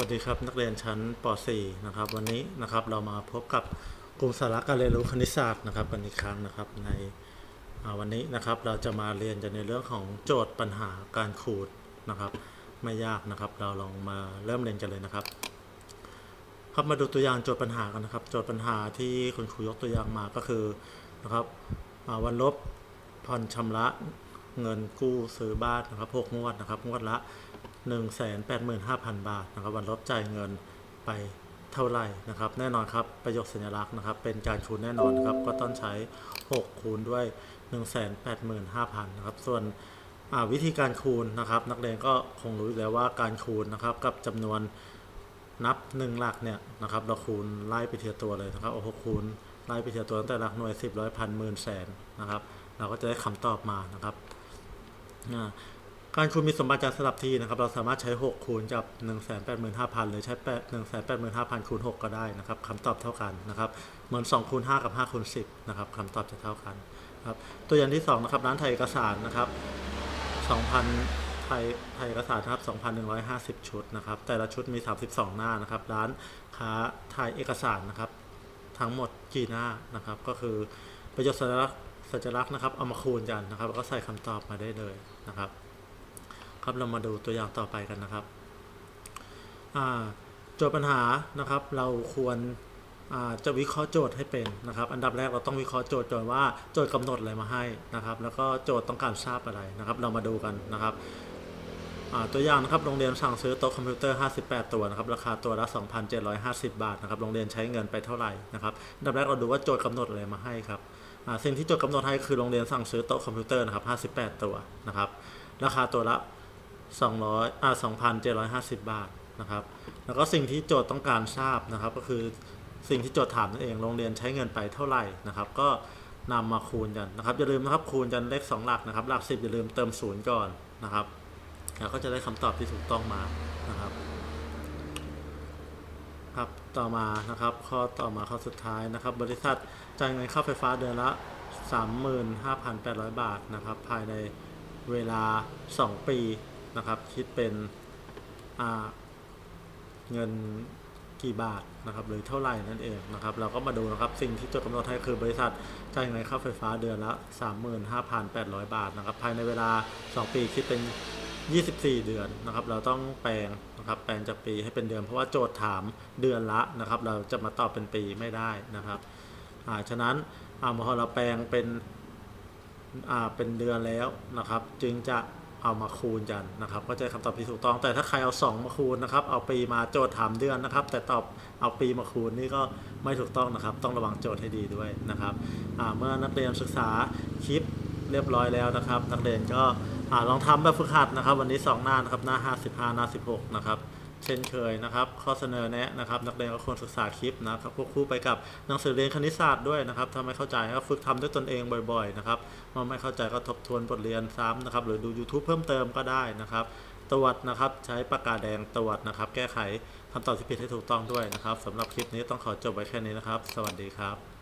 วัสดีครับนักเรียนชั้นป .4 นะครับวันนี้นะครับเรามาพบกับกลุ่มสาระการเรียนรู้คณิตศาสตร์นะครับกันอีกครั้งนะครับในวันนี้นะครับเราจะมาเรียนกันในเรื่องของโจทย์ปัญหาการขูดนะครับไม่ยากนะครับ เราลองมาเริ่มเรียนกันเลยนะครับ ครับมาดูตัวอย่างโจทย์ปัญหากันนะครับ โจทย์ปัญหาที่คุณครูยกตัวอย่างมาก็คือนะครับอ่าวันลบผ่อนชำระเงินกู้ซื้อบ้านนะครับหกงวดนะครับงวดละ 185,000 บาทนะครับวันลบจ่ายเงินไปเท่าไหร่นะครับ แน่นอนครับประโยคสัญลักษณ์นะครับ เป็นการคูณแน่นอนนครับ ก็ต้องใช้ 6 คูณด้วย 185,000นะครับ ส่วนวิธีการคูณนะครับ นักเรียนก็คงรู้อยู่แล้วว่าการคูณนะครับกับจำนวนนับหนึ่งหลักเนี่ยนะครับ เราคูณไล่ไปทีละตัวเลยนะครับเอาหคูณไล่ไปทีละตัวตั้งแต่หลักหน่วยสิบร้อยพันหมื่นแสนนะครับ เราก็จะได้คำตอบมานะครับอ่า การคูณมีสมบัติการสลับที่นะครับ เราสามารถใช้ 6 คูณกับ 185,000 หรือใช้ 185,000 คูณ 6 ก็ได้นะครับคำตอบเท่ากันนะครับ เหมือน 2 คูณ 5 กับ 5 คูณ 10 นะครับคำตอบจะเท่ากันครับตัวอย่างที่ 2 นะครับ ร้านไทยเอกสารนะครับ 2,000 ไทยไทยเอกสารนะครับ 2,150 ชุดนะครับ แต่ละชุดมี 32 หน้านะครับ ร้านค้าไทยเอกสารนะครับ ทั้งหมดกี่หน้านะครับ ก็คือประโยชน์สัญลักษณ์สัญลักษณ์นะครับ เอามาคูณกันนะครับ แล้วก็ใส่คำตอบมาได้เลยนะครับ ครับเรามาดูตัวอย่างต่อไปกันนะครับโจทย์ปัญหานะครับ เราควรจะวิเคราะห์โจทย์ให้เป็นนะครับ อันดับแรกเราต้องวิเคราะห์โจทย์ก่อนว่าโจทย์กำหนดอะไรมาให้นะครับ แล้วก็โจทย์ต้องการทราบอะไรนะครับ เรามาดูกันนะครับตัวอย่างนะครับโรงเรียนสั่งซื้อโต๊ะคอมพิวเตอร์ 58 ตัวนะครับราคาตัวละ 2,750 บาทนะครับโรงเรียนใช้เงินไปเท่าไหร่นะครับอันดับแรกเราดูว่าโจทย์กำหนดอะไรมาให้ครับสิ่งที่โจทย์กำหนดให้คือโรงเรียนสั่งซื้อโต๊ะคอมพิวเตอร์นะครับ 58 ตัวนะครับราคาตัวละ 200อ่า2,750 บาทนะครับ แล้วก็สิ่งที่โจทย์ต้องการทราบนะครับ ก็คือสิ่งที่โจทย์ถามนั่นเอง โรงเรียนใช้เงินไปเท่าไหร่นะครับ ก็นำมาคูณกันนะครับ อย่าลืมนะครับคูณกันเลข 2 หลักนะครับ หลัก 10 อย่าลืมเติมศูนย์ก่อนนะครับ แล้วก็จะได้คำตอบที่ถูกต้องมานะครับ ครับต่อมานะครับ ข้อต่อมาข้อสุดท้ายนะครับ บริษัทจ่ายเงินค่าไฟฟ้าเดือนละ 35,800 บาทนะครับ ภายในเวลา 2 ปี นะครับ คิดเป็นเงินกี่บาทนะครับหรือเท่าไหร่นั่นเองนะครับ เราก็มาดูนะครับสิ่งที่จดกำหนดให้คือบริษัทจ่ายเงินค่าไฟฟ้าเดือนละ 35,800 บาทนะครับ ภายในเวลา 2 ปีคิดเป็น 24 เดือนนะครับ เราต้องแปลงนะครับแปลงจากปีให้เป็นเดือน เพราะว่าโจทย์ถามเดือนละนะครับ เราจะมาตอบเป็นปีไม่ได้นะครับอาฉะนั้นอ่าพอเราแปลงเป็นอ่าเป็นเดือนแล้วนะครับ จึงจะ เอามาคูณกันนะครับ ก็จะได้คำตอบที่ถูกต้อง แต่ถ้าใครเอา 2 มาคูณนะครับ เอาปีมาโจทย์ถามเดือนนะครับ แต่ตอบเอาปีมาคูณนี่ก็ไม่ถูกต้องนะครับ ต้องระวังโจทย์ให้ดีด้วยนะครับเมื่อนักเรียนศึกษาคลิปเรียบร้อยแล้วนะครับ นักเรียนก็อลองทำแบบฝึกหัดนะครับ วันนี้ 2 หน้านะครับหน้า 55 หน้า 16 นะครับ ช่นเคยนะครับ ข้อเสนอแนะนะครับนักเรียนก็ควรศึกษาคลิปนะครับควบคู่ไปกับหนังสือเรียนคณิตศาสตร์ด้วยนะครับถ้าไม่เข้าใจก็ฝึกทำด้วยตนเองบ่อยๆนะครับเมื่อไม่เข้าใจก็ทบทวนบทเรียนซ้ำนะครับหรือดู YouTube เพิ่มเติมก็ได้นะครับตรวจนะครับใช้ปากกาแดงตรวจนะครับ แก้ไขคำตอบที่ผิดให้ถูกต้องด้วยนะครับสำหรับคลิปนี้ต้องขอจบไว้แค่นี้นะครับ สวัสดีครับ